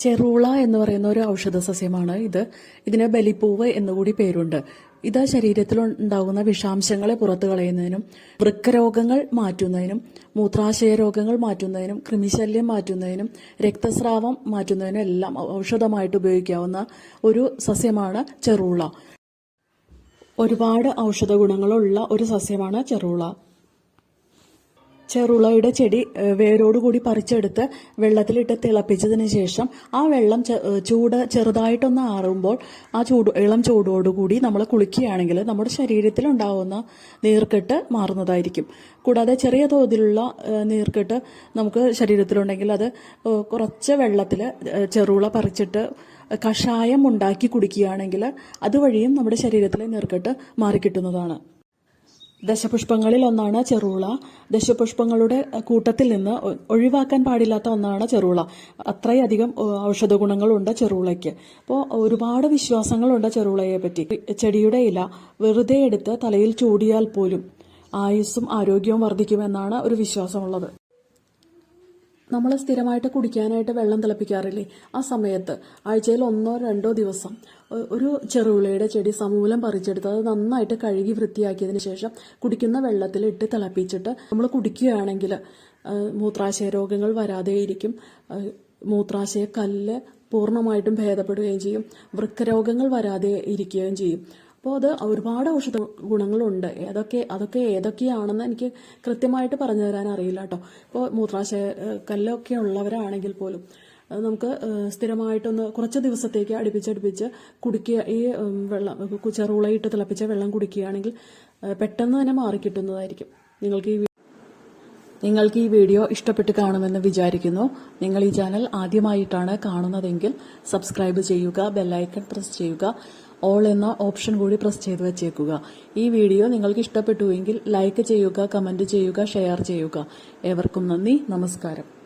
ചെറുള എന്ന് പറയുന്ന ഒരു ഔഷധ സസ്യമാണ് ഇത്. ഇതിന് ബലിപ്പൂവ് എന്നുകൂടി പേരുണ്ട്. ഇത് ശരീരത്തിൽ ഉണ്ടാകുന്ന വിഷാംശങ്ങളെ പുറത്തു കളയുന്നതിനും വൃക്കരോഗങ്ങൾ മാറ്റുന്നതിനും മൂത്രാശയ രോഗങ്ങൾ മാറ്റുന്നതിനും കൃമിശല്യം മാറ്റുന്നതിനും രക്തസ്രാവം മാറ്റുന്നതിനും എല്ലാം ഔഷധമായിട്ട് ഉപയോഗിക്കാവുന്ന ഒരു സസ്യമാണ് ചെറുള. ഒരുപാട് ഔഷധ ഗുണങ്ങളുള്ള ഒരു സസ്യമാണ് ചെറുള. ചെറുളയുടെ ചെടി വേരോട് വേരോടുകൂടി പറിച്ചെടുത്ത് വെള്ളത്തിലിട്ട് തിളപ്പിച്ചതിന് ശേഷം ആ വെള്ളം ചൂട് ചെറുതായിട്ടൊന്ന് ആറുമ്പോൾ ആ ചൂട് ഇളം ചൂടോടുകൂടി നമ്മൾ കുളിക്കുകയാണെങ്കിൽ നമ്മുടെ ശരീരത്തിൽ ഉണ്ടാകുന്ന നീർക്കെട്ട് മാറുന്നതായിരിക്കും. കൂടാതെ ചെറിയ തോതിലുള്ള നീർക്കെട്ട് നമുക്ക് ശരീരത്തിലുണ്ടെങ്കിൽ അത് കുറച്ച് വെള്ളത്തിൽ ചെറുള പറിച്ചിട്ട് കഷായം ഉണ്ടാക്കി കുടിക്കുകയാണെങ്കിൽ അതുവഴിയും നമ്മുടെ ശരീരത്തിലെ നീർക്കെട്ട് മാറിക്കിട്ടുന്നതാണ്. ദശപുഷ്പങ്ങളിൽ ഒന്നാണ് ചെറുള. ദശപുഷ്പങ്ങളുടെ കൂട്ടത്തിൽ നിന്ന് ഒഴിവാക്കാൻ പാടില്ലാത്ത ഒന്നാണ് ചെറുള. അത്രയധികം ഔഷധ ഗുണങ്ങളുണ്ട് ചെറുളയ്ക്ക്. അപ്പോൾ ഒരുപാട് വിശ്വാസങ്ങളുണ്ട് ചെറുളയെ പറ്റി. ചെടിയുടെ ഇല വെറുതെ എടുത്ത് തലയിൽ ചൂടിയാൽ പോലും ആയുസ്സും ആരോഗ്യവും വർദ്ധിക്കുമെന്നാണ് ഒരു വിശ്വാസമുള്ളത്. നമ്മൾ സ്ഥിരമായിട്ട് കുടിക്കാനായിട്ട് വെള്ളം തിളപ്പിക്കാറില്ലേ? ആ സമയത്ത് ആഴ്ചയിൽ ഒന്നോ രണ്ടോ ദിവസം ഒരു ചെറുവിളയുടെ ചെടി സമൂലം പറിച്ചെടുത്ത് അത് നന്നായിട്ട് കഴുകി വൃത്തിയാക്കിയതിന് ശേഷം കുടിക്കുന്ന വെള്ളത്തിൽ ഇട്ട് തിളപ്പിച്ചിട്ട് നമ്മൾ കുടിക്കുകയാണെങ്കിൽ മൂത്രാശയ രോഗങ്ങൾ വരാതെയിരിക്കും. മൂത്രാശയ കല്ല് പൂർണമായിട്ടും ഭേദപ്പെടുകയും ചെയ്യും. വൃക്കരോഗങ്ങൾ വരാതെ ഇരിക്കുകയും ചെയ്യും. അപ്പോൾ അത് ഒരുപാട് ഔഷധ ഗുണങ്ങളുണ്ട്. ഏതൊക്കെ അതൊക്കെ ഏതൊക്കെയാണെന്ന് എനിക്ക് കൃത്യമായിട്ട് പറഞ്ഞു തരാൻ അറിയില്ല കേട്ടോ. ഇപ്പോൾ മൂത്രാശയ കല്ലൊക്കെ ഉള്ളവരാണെങ്കിൽ പോലും നമുക്ക് സ്ഥിരമായിട്ടൊന്ന് കുറച്ച് ദിവസത്തേക്ക് അടുപ്പിച്ചടുപ്പിച്ച് കുടിക്കുക. ഈ വെള്ളം ചെറുളയിട്ട് തിളപ്പിച്ച വെള്ളം കുടിക്കുകയാണെങ്കിൽ പെട്ടെന്ന് തന്നെ മാറിക്കിട്ടുന്നതായിരിക്കും നിങ്ങൾക്ക് ഈ നിങ്ങൾക്ക് ഈ വീഡിയോ ഇഷ്ടപ്പെട്ട് കാണുമെന്ന് വിചാരിക്കുന്നു. നിങ്ങൾ ഈ ചാനൽ ആദ്യമായിട്ടാണ് കാണുന്നതെങ്കിൽ സബ്സ്ക്രൈബ് ചെയ്യുക ബെല്ലൈക്കൺ പ്രസ് ചെയ്യുക. ഓൾ എന്ന ഓപ്ഷൻ കൂടി പ്രസ് ചെയ്ത് വെച്ചേക്കുക. ഈ വീഡിയോ നിങ്ങൾക്ക് ഇഷ്ടപ്പെട്ടുവെങ്കിൽ ലൈക്ക് ചെയ്യുക കമന്റ് ചെയ്യുക ഷെയർ ചെയ്യുക. ഏവർക്കും നന്ദി നമസ്കാരം.